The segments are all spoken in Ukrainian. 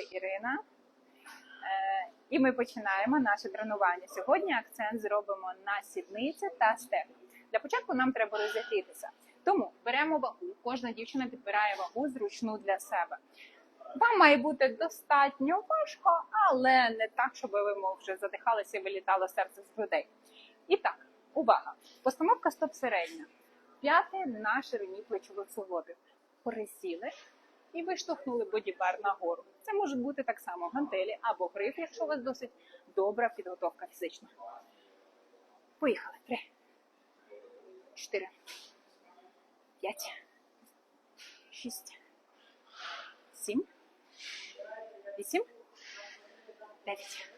звати Ірина. Е, І ми починаємо наше тренування. Сьогодні акцент зробимо на сідниці та степ. Для початку нам треба розігрітися. Тому беремо вагу. Кожна дівчина підбирає вагу зручну для себе. Вам має бути достатньо важко, але не так, щоб ви мов, вже задихалися і вилітало серце з грудей. І так, увага! Постановка стоп середня. П'яти на ширині плечових суглобів. Присіли і виштовхнули бодібар нагору. Це можуть бути так само гантелі або гриф, якщо у вас досить добра підготовка фізична. Поїхали. Три, чотири, п'ять, шість, сім, вісім, дев'ять,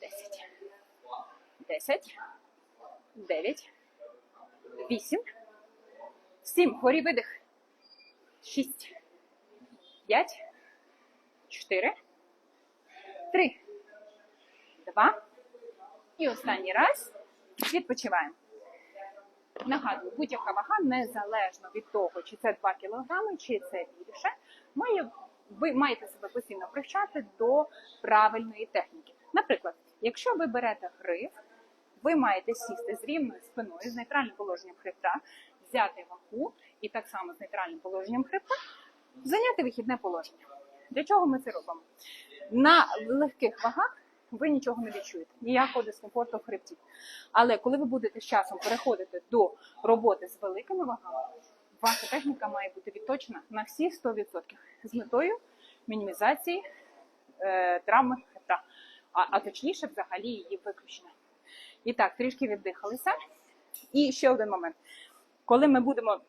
десять, десять, дев'ять, вісім, сім. Горі видих. Шість. П'ять. Чотири. Три. Два. І останній раз відпочиваємо. Нагадую, будь-яка вага незалежно від того, чи це 2 кг, чи це більше, має, ви маєте себе постійно привчати до правильної техніки. Наприклад, якщо ви берете гриф, ви маєте сісти з рівною спиною, з нейтральним положенням хребта, взяти вагу і так само з нейтральним положенням хребта зайняти вихідне положення. Для чого ми це робимо? На легких вагах ви нічого не відчуєте, ніякого дискомфорту в хребті. Але коли ви будете з часом переходити до роботи з великими вагами, ваша техніка має бути відточена на всі 100% з метою мінімізації е, травми хребта, а, а точніше, взагалі її виключення. І так, трішки віддихалися. І ще один момент. Коли ми будемо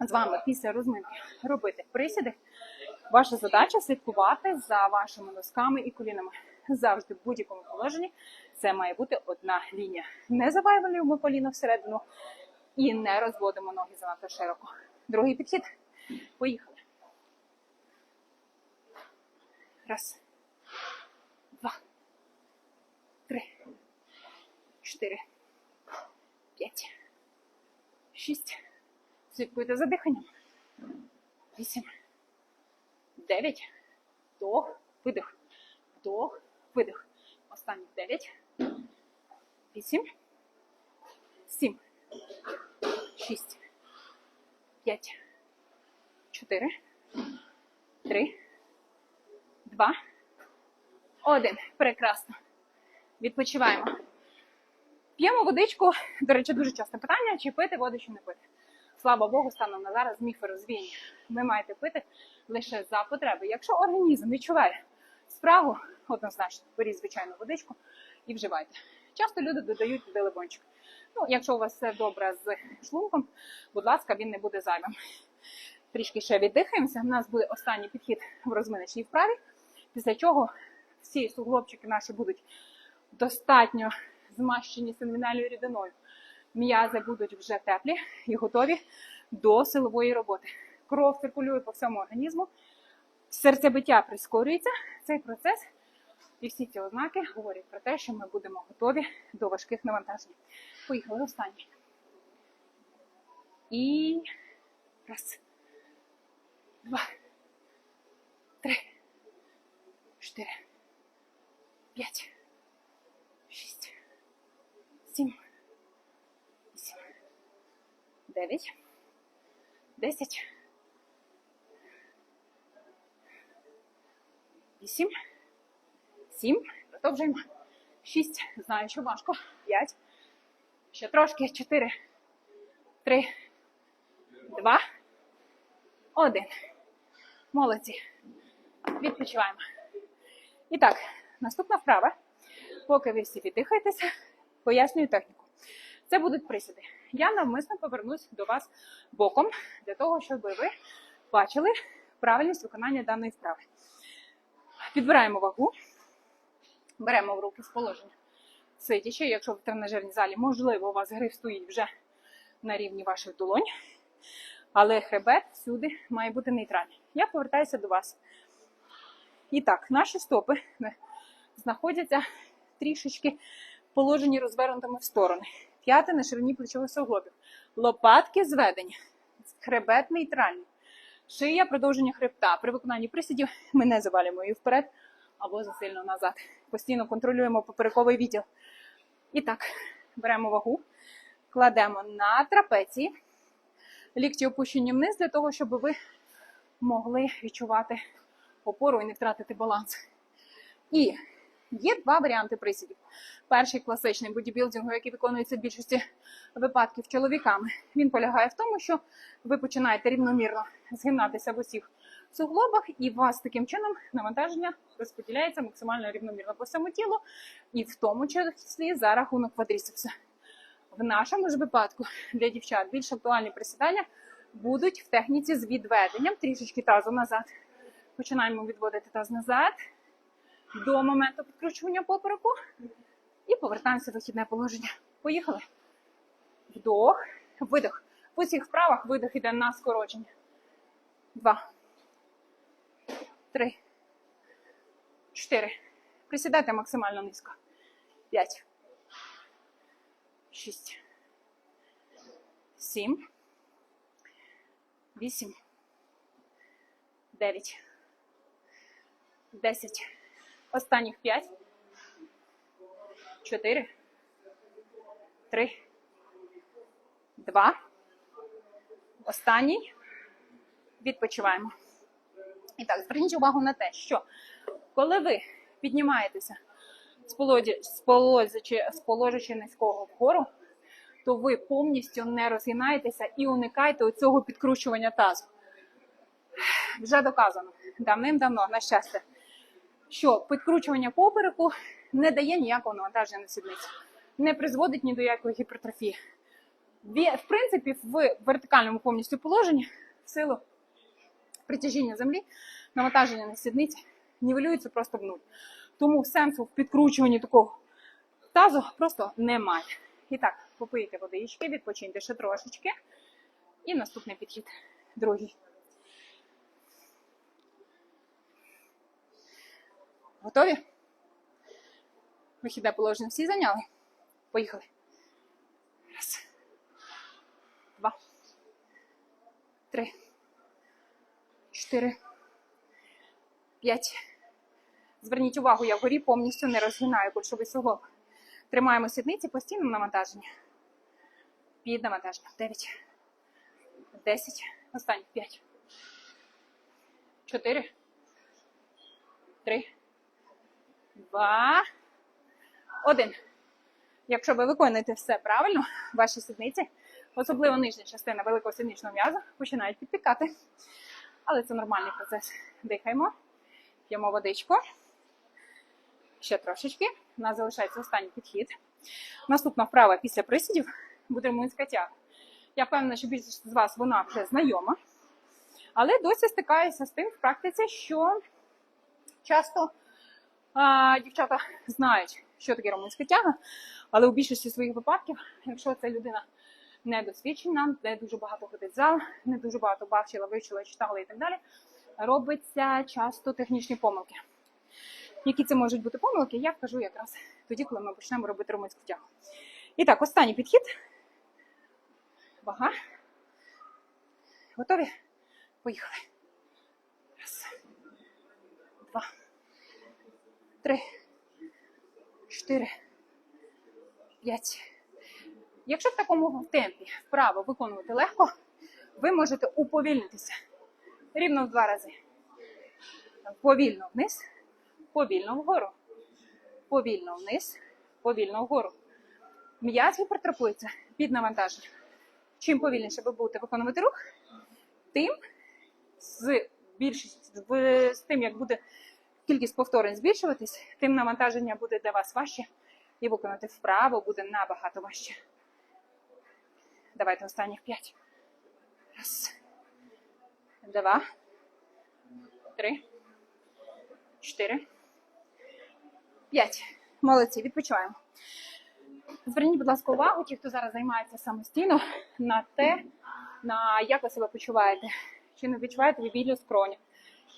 з вами після розминки робити присіди, ваша задача слідкувати за вашими носками і колінами. Завжди в будь-якому положенні це має бути одна лінія. Не завайвалюємо коліно всередину і не розводимо ноги занадто широко. Другий підхід. Поїхали. Раз. Два. Три. Чотири. П'ять. Шість. Слідкуйте за диханням. Вісім. Дев'ять. Вдох. Видих. Вдох. Видих. Останніх дев'ять. Вісім. Сім. Шість. П'ять. Чотири. Три. Два. Один. Прекрасно. Відпочиваємо. П'ємо водичку. До речі, дуже часте питання: чи пити воду, чи не пити. Слава Богу, станом на зараз міфи розвіяні. Ви маєте пити лише за потреби. Якщо організм відчуває спрагу, однозначно беріть звичайну водичку і вживайте. Часто люди додають туди лимончик. Ну, якщо у вас все добре з шлунком, будь ласка, він не буде зайвим. Трішки ще віддихаємося. У нас буде останній підхід в розминочній вправі, після чого всі суглобчики наші будуть достатньо змащені синвінальною рідиною. М'язи будуть вже теплі і готові до силової роботи. Кров циркулює по всьому організму, серцебиття прискорюється. Цей процес і всі ці ознаки говорять про те, що ми будемо готові до важких навантажень. Поїхали останній. І раз, два, три, чотири, п'ять, 9, 10, 8, 7, продовжуємо. Шість. знаю, що важко. П'ять. ще трошки, 4, 3, 2, 1. Молодці. Відпочиваємо. І так, наступна вправа. Поки ви всі віддихаєтеся, пояснюю техніку. Це будуть присіди. Я навмисно повернусь до вас боком для того, щоб ви бачили правильність виконання даної вправи. Підбираємо вагу, беремо в руки з положення сидячи. Якщо в тренажерній залі, можливо, у вас гриф стоїть вже на рівні ваших долонь, але хребет всюди має бути нейтральний. Я повертаюся до вас. І так, наші стопи знаходяться трішечки положені розвернутими в сторони. П'яти на ширині плечових суглобів. Лопатки зведені. Хребет нейтральний. Шия, продовження хребта. При виконанні присідів ми не завалюємо її вперед або засильно назад. Постійно контролюємо поперековий відділ. І так, беремо вагу, кладемо на трапеції, лікті опущені вниз для того, щоб ви могли відчувати опору і не втратити баланс. І є два варіанти присідів. Перший класичний бодібілдингу, який виконується в більшості випадків чоловіками. Він полягає в тому, що ви починаєте рівномірно згинатися в усіх суглобах, і у вас таким чином навантаження розподіляється максимально рівномірно по всьому тілу, і в тому числі за рахунок квадріцепса. В нашому ж випадку для дівчат більш актуальні присідання будуть в техніці з відведенням трішечки тазу назад. Починаємо відводити таз назад до моменту підкручування попереку і повертаємося в вихідне положення. Поїхали. Вдох, видох. В усіх вправах видох іде на скорочення. Два. Три. Чотири. Присідайте максимально низько. П'ять. Шість. Сім. Вісім. Дев'ять. Десять. Останніх п'ять. Чотири. Три. Два. Останній. Відпочиваємо. І так, зверніть увагу на те, що коли ви піднімаєтеся з положичі низького вгору, то ви повністю не розгинаєтеся і уникаєте цього підкручування тазу. Вже доказано давним-давно, на щастя, що підкручування попереку не дає ніякого навантаження на сідницю, не призводить ні до якої гіпертрофії. В принципі, в вертикальному повністю положенні в силу притяжіння землі, навантаження на сідниці нівелюється просто в нуль. Тому сенсу в підкручуванні такого тазу просто немає. І так, попийте водички, відпочиньте ще трошечки. І наступний підхід, другий. Готові? Вихідне положення всі зайняли. Поїхали. Раз. Два. Три. Чотири. П'ять. Зверніть увагу, я вгорі повністю не розгинаю кульшовий суглоб. Тримаємо сідниці постійно навантаження. Під навантаження. Дев'ять. Десять. Останні. П'ять. Чотири. Три. Два. Один. Якщо ви виконуєте все правильно, ваші сідниці, особливо нижня частина великого сідничного м'яза, починають підтикати. Але це нормальний процес. Дихаємо, п'ємо водичку. Ще трошечки. У нас залишається останній підхід. Наступна вправа після присідів буде румунська тяга. Я впевнена, що більшість з вас вона вже знайома, але досі стикаюся з тим в практиці, що часто а, дівчата знають, що таке румунська тяга, але у більшості своїх випадків, якщо це людина недосвідчена, не дуже багато ходить в зал, не дуже багато бачила, вивчила, читала і так далі, робиться часто технічні помилки. Які це можуть бути помилки, я вкажу якраз тоді, коли ми почнемо робити румунську тягу. І так, останній підхід. Вага. Готові? Поїхали. Раз. Два. Три. Чотири. П'ять. Якщо в такому темпі вправо виконувати легко, ви можете уповільнитися рівно в два рази. Повільно вниз, повільно вгору. Повільно вниз, повільно вгору. М'яз гіпертрофується під навантаженням. Чим повільніше ви будете виконувати рух, тим з більшість з тим, як буде кількість повторень збільшуватись, тим навантаження буде для вас важче, і виконати вправо буде набагато важче. Давайте останніх п'ять. Раз. Два. Три. Чотири. П'ять. Молодці, відпочиваємо. Зверніть, будь ласка, увагу, ті, хто зараз займається самостійно, на те, на як ви себе почуваєте. Чи не відчуваєте ви біль у скроні,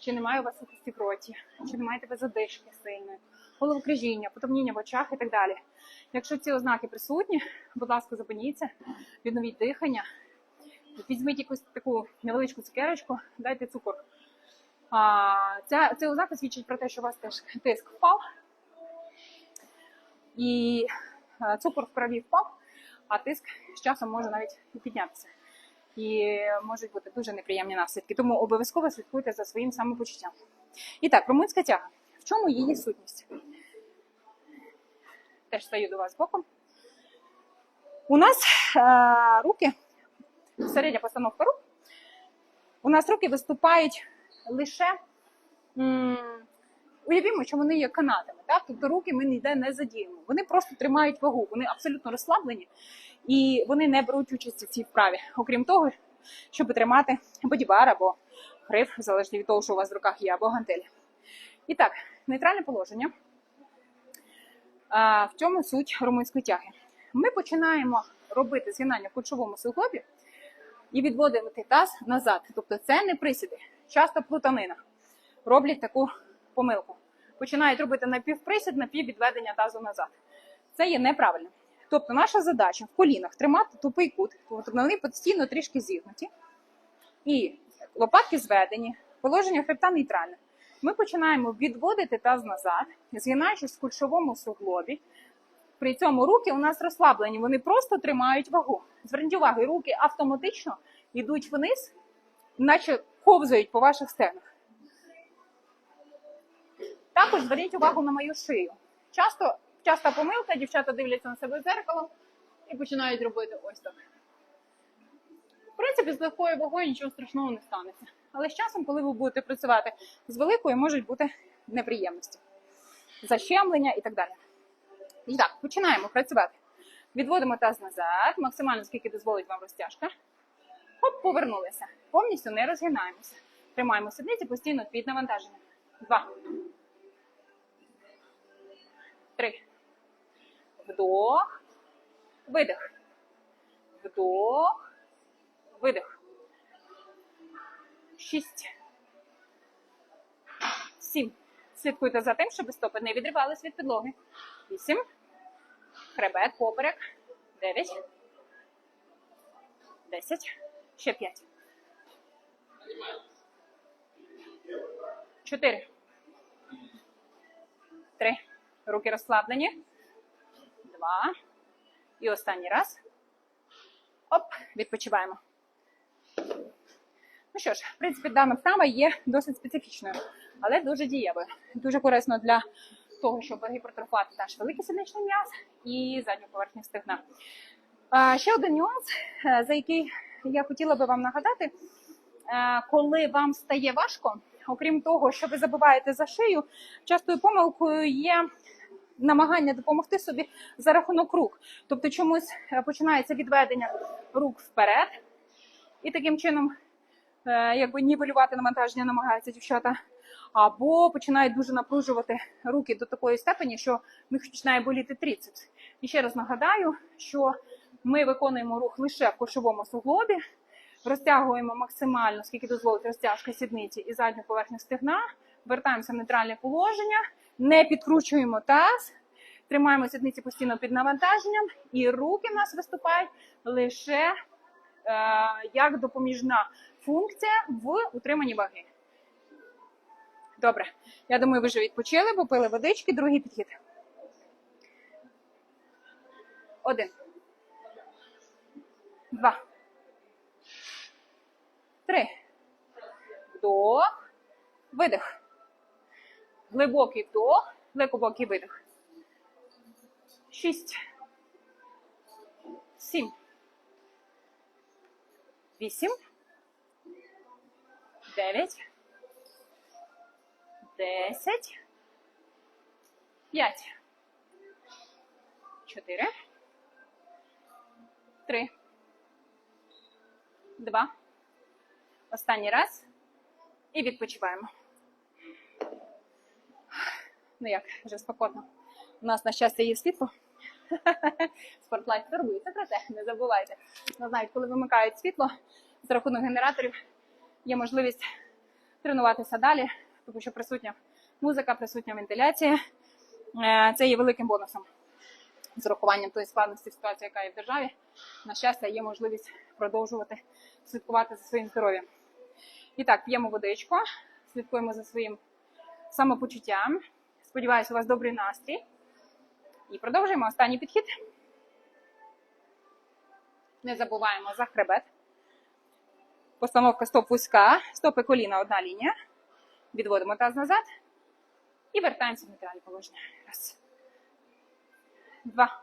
чи немає у вас сухості в роті, чи не маєте ви задишки сильної, головокрижіння, потемніння в очах і так далі. Якщо ці ознаки присутні, будь ласка, зупиніться, відновіть дихання, Візьміть якусь таку невеличку цукерочку, дайте цукор. А, ця, цей ознака свідчить про те, що у вас теж тиск впав. І е, цукор в крові впав, а тиск з часом може навіть піднятися. І можуть бути дуже неприємні наслідки. Тому обов'язково слідкуйте за своїм самопочуттям. І так, румунська тяга. В чому її сутність? Теж стою до вас боком. У нас е, руки, середня постановка рук, у нас руки виступають лише. Уявімо, що вони є канатами, так? Тобто руки ми ніде не задіємо. Вони просто тримають вагу, вони абсолютно розслаблені і вони не беруть участі в цій вправі. Окрім того, щоб тримати бодібар або гриф, залежно від того, що у вас в руках є, або гантелі. І так, нейтральне положення. А, в чому суть румунської тяги? Ми починаємо робити згинання в кульшовому суглобі і відводити таз назад. Тобто це не присіди. Часто плутанина роблять таку помилку. Починають робити напівприсід, напіввідведення тазу назад. Це є неправильно. Тобто наша задача в колінах тримати тупий кут, тобто вони постійно трішки зігнуті, і лопатки зведені, положення хребта нейтральне. Ми починаємо відводити таз назад, згинаючись в кульшовому суглобі. При цьому руки у нас розслаблені, вони просто тримають вагу. Зверніть увагу, руки автоматично йдуть вниз, наче ковзають по ваших стегнах. Також зверніть увагу на мою шию. Часто, часта помилка, дівчата дивляться на себе в зеркало і починають робити ось так. В принципі, з легкою вагою нічого страшного не станеться. Але з часом, коли ви будете працювати з великою, можуть бути неприємності, защемлення і так далі. І так, починаємо працювати. Відводимо таз назад, максимально скільки дозволить вам розтяжка. Хоп, повернулися. Повністю не розгинаємося. Тримаємо сідниці постійно під навантаженням. Два. Три. Вдох. Видих. Вдох. Видих. Шість. Сім. Слідкуйте за тим, щоб стопи не відривались від підлоги. Вісім. Хребет, поперек. Дев'ять. Десять. Ще п'ять. Чотири. Три. Руки розслаблені. Два. І останній раз. Оп, відпочиваємо. Ну що ж, в принципі, дана вправа є досить специфічною, але дуже дієвою. Дуже корисно для того, щоб гіпертрофувати наш великий сідничний м'яз і задню поверхню стегна. Ще один нюанс, е, за який я хотіла би вам нагадати, Е, коли вам стає важко, окрім того, що ви забуваєте за шию, частою помилкою є намагання допомогти собі за рахунок рук. Тобто чомусь е, починається відведення рук вперед, і таким чином, е, якби нівелювати навантаження намагаються дівчата. Або починають дуже напружувати руки до такої степені, що в них починає боліти тріцепс. І ще раз нагадаю, що ми виконуємо рух лише в кошовому суглобі, розтягуємо максимально, скільки дозволить розтяжка сідниці і задню поверхню стегна, вертаємося в нейтральне положення, не підкручуємо таз, тримаємо сідниці постійно під навантаженням, і руки в нас виступають лише е, як допоміжна функція в утриманні ваги. Добре, я думаю, ви вже відпочили, попили водички, другий підхід. Один. Два. Три. Вдох. Видих. Глибокий вдох. Глибокий видих. Шість. Сім. Вісім. Дев'ять. Десять. П'ять. Чотири. Три. Два. Останній раз. І відпочиваємо. Ну як, вже спокійно. У нас, на щастя, є світло. Спортлайф турбується про те, не забувайте. Ну, знають, коли вимикають світло за рахунок генераторів, є можливість тренуватися далі, тому що присутня музика, присутня вентиляція. Е, Це є великим бонусом. з урахуванням тої складності ситуації, яка є в державі, на щастя, є можливість продовжувати слідкувати за своїм здоров'ям. І так, п'ємо водичку, слідкуємо за своїм самопочуттям. Сподіваюся, у вас добрий настрій. І продовжуємо останній підхід. Не забуваємо за хребет. Постановка стоп вузька, стопи коліна одна лінія. Відводимо таз назад і вертаємося в нейтральне положення. Раз. Два.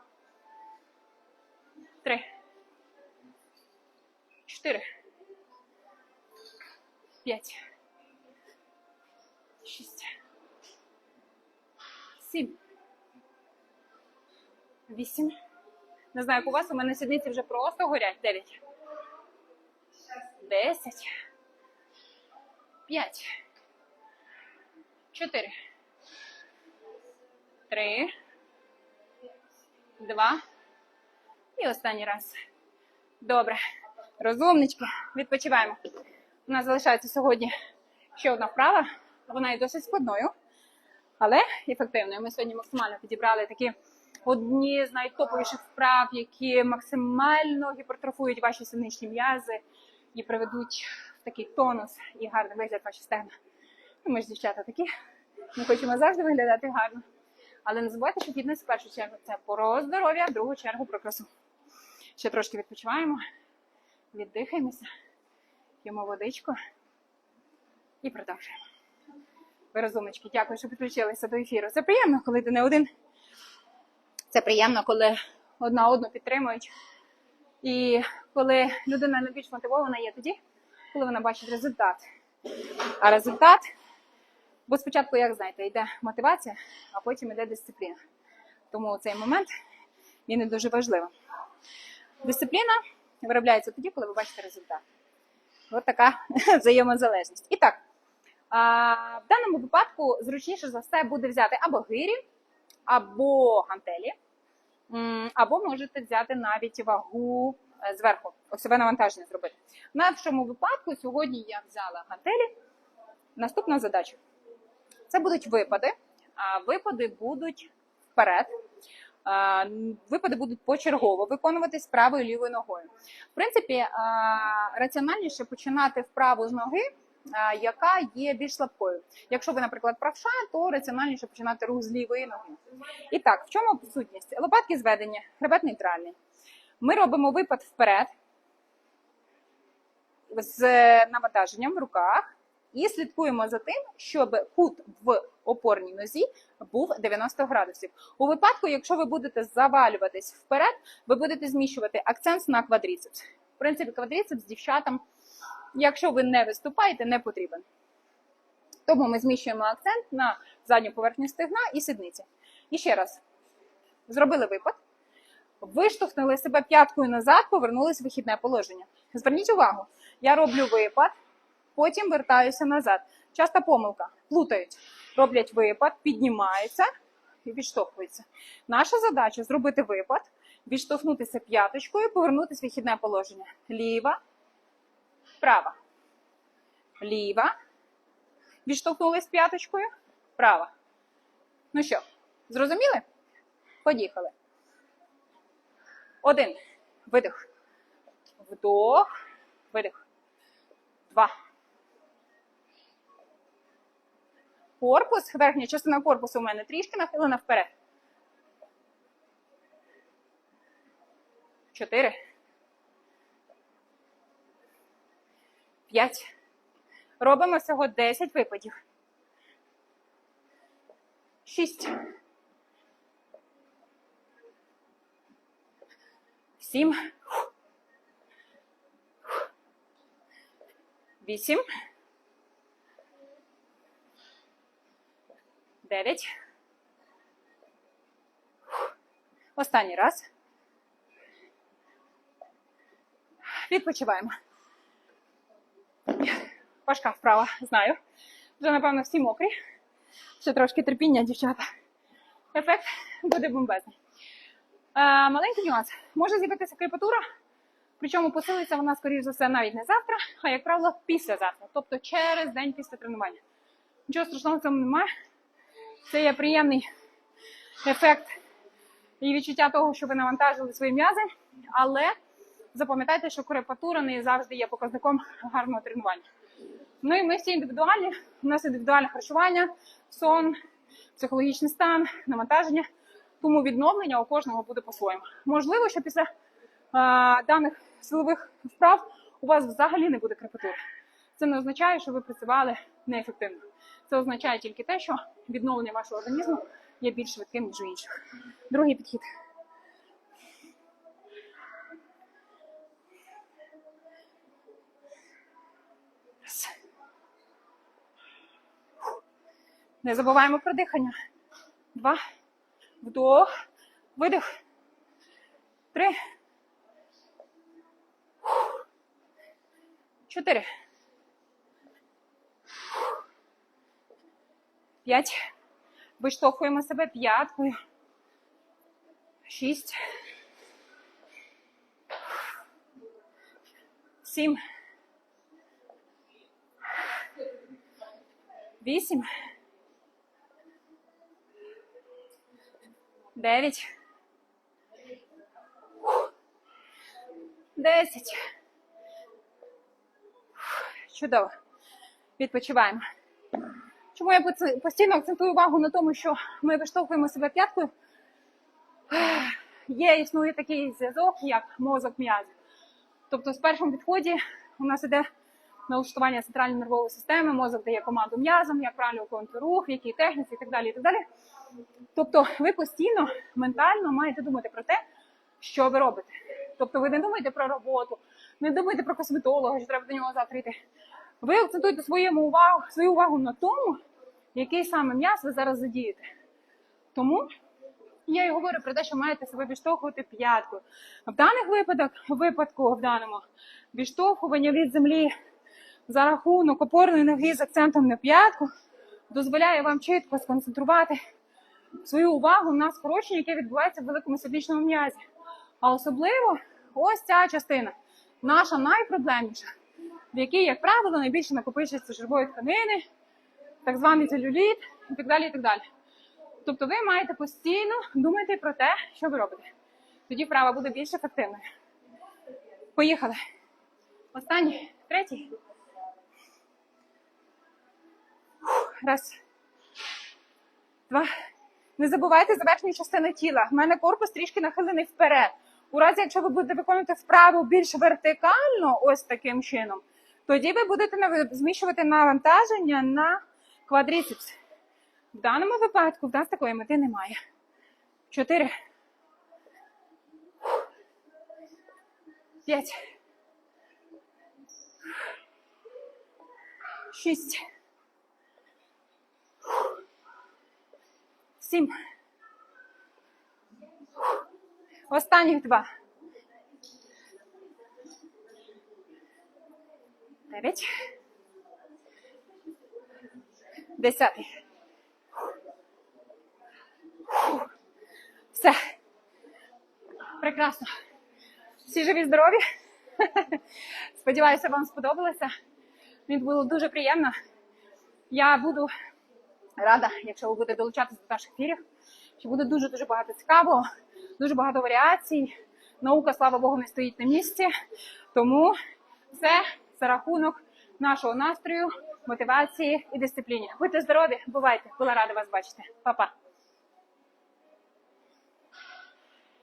Три. Чотири. П'ять. Шість. Сім. Вісім. Не знаю, як у вас, у мене сідниці вже просто горять. Дев'ять. Десять. П'ять. Чотири. Три. Два. І останній раз. Добре. Розумнички. Відпочиваємо. У нас залишається сьогодні ще одна вправа. Вона є досить складною, але ефективною. Ми сьогодні максимально підібрали такі одні з найтоповіших вправ, які максимально гіпертрофують ваші синичні м'язи і приведуть в такий тонус і гарний вигляд ваші стегна. Ну, Ми ж дівчата такі. Ми хочемо завжди виглядати гарно. Але не забувайте, що фітнес в першу чергу це про здоров'я, в другу чергу про красу. Ще трошки відпочиваємо, віддихаємося, п'ємо водичку і продовжуємо. Ви дякую, що підключилися до ефіру. Це приємно, коли ти не один. Це приємно, коли одна одну підтримують. І коли людина найбільш мотивована є тоді, коли вона бачить результат. А результат, бо спочатку, як знаєте, йде мотивація, а потім йде дисципліна. Тому цей момент він і дуже важливий. Дисципліна виробляється тоді, коли ви бачите результат. Ось така взаємозалежність. І так, в даному випадку зручніше за все буде взяти або гирі, або гантелі, або можете взяти навіть вагу е, зверху, осьове навантаження зробити. В нашому випадку сьогодні я взяла гантелі. Наступна задача. Це будуть випади. Випади будуть вперед. Випади будуть почергово виконуватись правою і лівою ногою. В принципі, раціональніше починати вправу з ноги, яка є більш слабкою. Якщо ви, наприклад, правша, то раціональніше починати рух з лівої ноги. І так, в чому сутність? Лопатки зведення, хребет нейтральний. Ми робимо випад вперед з навантаженням в руках і слідкуємо за тим, щоб кут в опорній нозі був 90 градусів. У випадку, якщо ви будете завалюватись вперед, ви будете зміщувати акцент на квадріцепс. В принципі, квадріцепс дівчатам, якщо ви не виступаєте, не потрібен. Тому ми зміщуємо акцент на задню поверхню стегна і сідниці. І ще раз, зробили випад, виштовхнули себе п'яткою назад, повернулись в вихідне положення. Зверніть увагу, я роблю випад, потім вертаюся назад. Часта помилка. Плутають. Роблять випад, піднімаються і відштовхуються. Наша задача зробити випад, відштовхнутися п'яточкою, повернутися в вихідне положення. Ліва, права. Ліва. Відштовхнулись п'яточкою. Права. Ну що, зрозуміли? Поїхали. Один. Видих. Вдох. Видих. Два. Корпус, верхня частина корпусу у мене трішки нахилена вперед. Чотири. П'ять. Робимо всього 10 випадів. Шість. Сім. Вісім. Дев'ять. Останній раз. Відпочиваємо. Важка вправа, знаю. Вже, напевно, всі мокрі. Ще трошки терпіння, дівчата. Ефект буде бомбезний. Е, маленький нюанс. Може з'явитися кріпатура, причому посилиться вона, скоріш за все, навіть не завтра, а, як правило, післязавтра. Тобто через день після тренування. Нічого страшного в цьому немає. Це є приємний ефект і відчуття того, що ви навантажили свої м'язи, але запам'ятайте, що крепатура не завжди є показником гарного тренування. Ну і ми всі індивідуальні. У нас індивідуальне харчування, сон, психологічний стан, навантаження. Тому відновлення у кожного буде по-своєму. Можливо, що після а, даних силових вправ у вас взагалі не буде крепатури. Це не означає, що ви працювали неефективно. Це означає тільки те, що відновлення вашого організму є більш швидким, ніж у інших. Другий підхід. Раз. Не забуваємо про дихання. Два. Вдох. Видих. Три. Чотири. П'ять. Виштовхуємо себе п'яткою. Шість. Сім. Вісім. Дев'ять. Десять. Чудово. Відпочиваємо. Чому я постійно акцентую увагу на тому, що ми виштовхуємо себе п'яткою? Є існує такий зв'язок, як мозок м'язів. Тобто, в першому підході у нас іде налаштування центральної нервової системи, мозок дає команду м'язам, як правильно виконувати рух, якій техніці і так далі. І так далі. Тобто, ви постійно ментально маєте думати про те, що ви робите. Тобто, ви не думаєте про роботу, не думаєте про косметолога, що треба до нього завтра йти. Ви акцентуєте своєму увагу, свою увагу на тому, який саме м'яз ви зараз задієте. Тому я і говорю про те, що маєте себе відштовхувати п'яткою. В даних випадках, випадку, в даному відштовхування від землі за рахунок опорної ноги з акцентом на п'ятку дозволяє вам чітко сконцентрувати свою увагу на скороченні, яке відбувається в великому сідничному м'язі. А особливо ось ця частина, наша найпроблемніша, в якій, як правило, найбільше накопичується жирової тканини, так званий целюліт і так далі. і так далі. Тобто ви маєте постійно думати про те, що ви робите. Тоді вправа буде більш ефективною. Поїхали. Останній, третій. Раз. Два. Не забувайте за верхню частину тіла. У мене корпус трішки нахилений вперед. У разі, якщо ви будете виконувати вправу більш вертикально, ось таким чином, тоді ви будете зміщувати навантаження на квадріцепс. В даному випадку в нас такої мети немає. Чотири. П'ять. Шість. Сім. Останніх два. Дев'ять. Десятий. Все. Прекрасно. Всі живі, здорові. Сподіваюся, вам сподобалося. Мені було дуже приємно. Я буду рада, якщо ви будете долучатися до наших ефірів. Що буде дуже дуже багато цікавого, дуже багато варіацій. Наука, слава Богу, не стоїть на місці. Тому це за рахунок нашого настрою, мотивації і дисципліни. Будьте здорові, бувайте! Була рада вас бачити. Па-па!